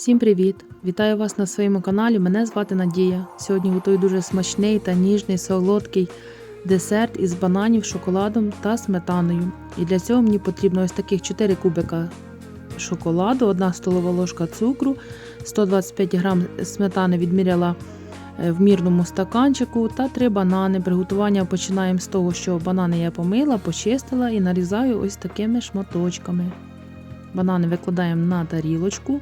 Всім привіт! Вітаю вас на своєму каналі. Мене звати Надія. Сьогодні готую дуже смачний та ніжний солодкий десерт із бананів, шоколадом та сметаною. І для цього мені потрібно ось таких 4 кубика шоколаду, 1 столова ложка цукру, 125 грам сметани відміряла е, в мірному стаканчику та 3 банани. Приготування починаємо з того, що банани я помила, почистила і нарізаю ось такими шматочками. Банани викладаємо на тарілочку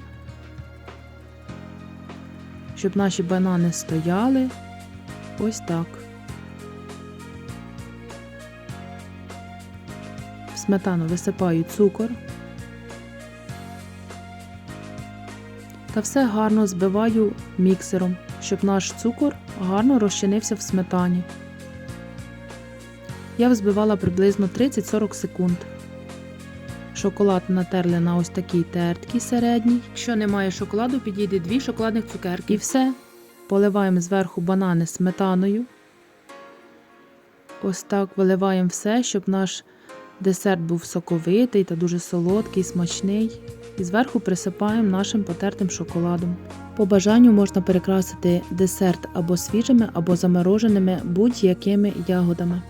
щоб наші банани стояли ось так. В сметану висипаю цукор та все гарно збиваю міксером, щоб наш цукор гарно розчинився в сметані. Я взбивала приблизно 30-40 секунд. Шоколад натерли на ось такій тертці середній. Якщо немає шоколаду, підійде дві шоколадних цукерки. І все. Поливаємо зверху банани сметаною. Ось так виливаємо все, щоб наш десерт був соковитий та дуже солодкий, смачний. І зверху присипаємо нашим потертим шоколадом. По бажанню можна перекрасити десерт або свіжими, або замороженими будь-якими ягодами.